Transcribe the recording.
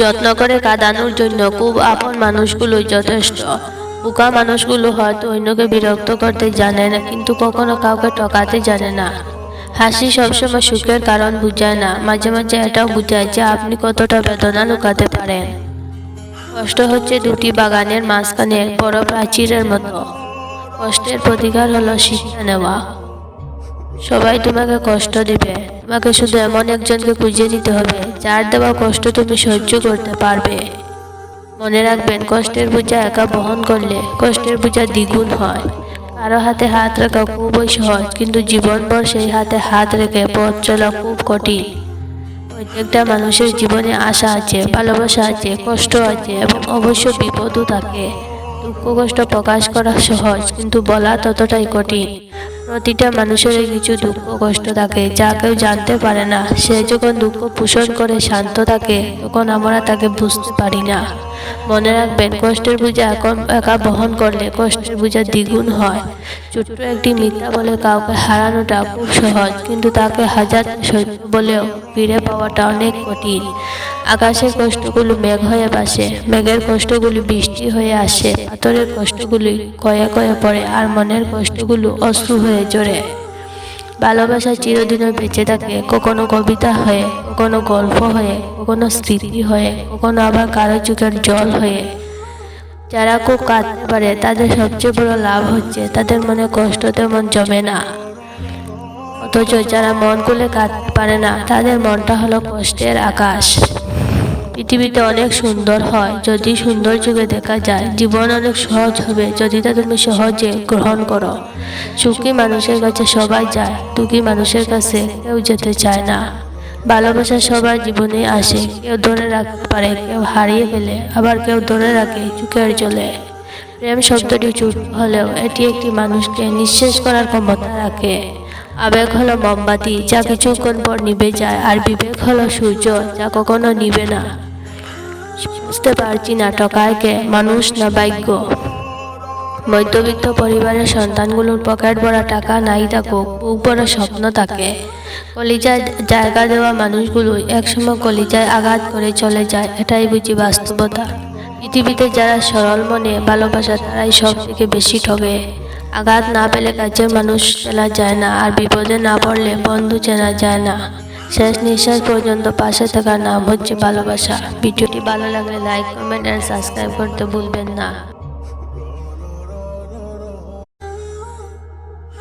যত্ন করে কাঁদানোর জন্য খুব আপন মানুষগুলো যথেষ্ট। বোকা মানুষগুলো হয়তো অন্যকে বিরক্ত করতে জানে না, কিন্তু কখনো কাউকে টকাতে জানে না। হাসি সবসময় সুখের কারণ বুঝায় না, মাঝে মাঝে এটাও বুঝায় যে আপনি কতটা বেদনা লুকাতে পারেন। কষ্ট হচ্ছে দুটি বাগানের মাঝখানে বড় প্রাচীরের মতো। কষ্টের প্রতিকার হলো শিক্ষা নেওয়া। সবাই তোমাকে কষ্ট দিবে। তোমাকে শুধু এমন একজনকে খুঁজে নিতে হবে, যার দেওয়া কষ্ট তুমি সহ্য করতে পারবে। মনে রাখবেন, কষ্টের বোঝা একা বহন করলে কষ্টের বোঝা দ্বিগুণ হয়। কারও হাতে হাত রাখা খুবই সহজ, কিন্তু জীবনভর সেই হাতে হাত রেখে পথ চলা খুব কঠিন। প্রত্যেকটা মানুষের জীবনে আশা আছে, ভালোবাসা আছে, কষ্ট আছে এবং অবশ্য বিপদও থাকে। দুঃখ কষ্ট প্রকাশ করা সহজ, কিন্তু বলা ততটাই কঠিন। প্রতিটা মানুষের কিছু দুঃখ, কষ্ট থাকে, যা কেউ জানতে পারে না। সে যখন দুঃখ পোষণ করে, শান্ত থাকে, তখন আমরা তাকে বুঝতে পারি না। মনে রাখবেন, কষ্টের বোঝা এখন একা বহন করলে কষ্টের বোঝা দ্বিগুণ হয়। ছোট্ট একটি মিথ্যা বলে কাউকে হারানোটা খুব সহজ, কিন্তু তাকে হাজার সত্য বলেও ফিরে পাওয়াটা অনেক কঠিন। আকাশের কষ্টগুলো মেঘ হয়ে বাসে মেঘের কষ্টগুলি বৃষ্টি হয়ে আসে। পাথরের কষ্টগুলি কয়ে কয়ে পড়ে আর মনের কষ্টগুলো অশ্রু হয়ে জড়ে ভালোবাসা চিরদিনও বেঁচে থাকে। কখনো কবিতা হয়ে, কখনো গল্প হয়ে, কখনো স্মৃতি হয়ে, কখনো আবার কারও চোখের জল হয়ে। যারা খুব কাঁদতে পারে, তাদের সবচেয়ে বড় লাভ হচ্ছে তাদের মনে কষ্ট তেমন জমে না। অথচ যারা মন খুলে কাঁদতে পারে না, তাদের মনটা হলো কষ্টের আকাশ। পৃথিবীতে অনেক সুন্দর হয়, যদি সুন্দর যুগে দেখা যায়। জীবন অনেক সহজ হবে, যদি তা তুমি সহজে গ্রহণ করো। সুখী মানুষের কাছে সবাই যায়, দুঃখী মানুষের কাছে কেউ যেতে চায় না। ভালোবাসা সবার জীবনে আসে, কেউ ধরে রাখতে পারে, কেউ হারিয়ে ফেলে, আবার কেউ ধরে রাখে, চুকের জলে। প্রেম শব্দটি ছোট হলেও এটি একটি মানুষকে নিঃশেষ করার ক্ষমতা রাখে। আবেগ হলো মোমবাতি, যা কিছুক্ষণ পর নিভে যায়, আর বিবেক হলো সূর্য, যা কখনো নিবে না। বুঝতে পারছি না টকায়কে মানুষ না ভাগ্য? মধ্যবিত্ত পরিবারের সন্তানগুলোর পকেট ভরা টাকা নাই থাকুক, বুক বড় স্বপ্ন থাকে। কলিজায় জায়গা দেওয়া মানুষগুলো একসময় কলিজায় আঘাত করে চলে যায়, এটাই বুঝি বাস্তবতা। পৃথিবীতে যারা সরল মনে ভালোবাসা, তারাই সব থেকে বেশি ঠগে। আঘাত না পেলে কাছে মানুষ চেনা যায় না, আর বিপদে না পড়লে বন্ধু চেনা যায় না। শেষ নিঃশ্বাস পর্যন্ত পাশে থাকার নাম হচ্ছে ভালোবাসা। ভিডিওটি ভালো লাগলে লাইক, কমেন্ট আর সাবস্ক্রাইব করতে ভুলবেন না।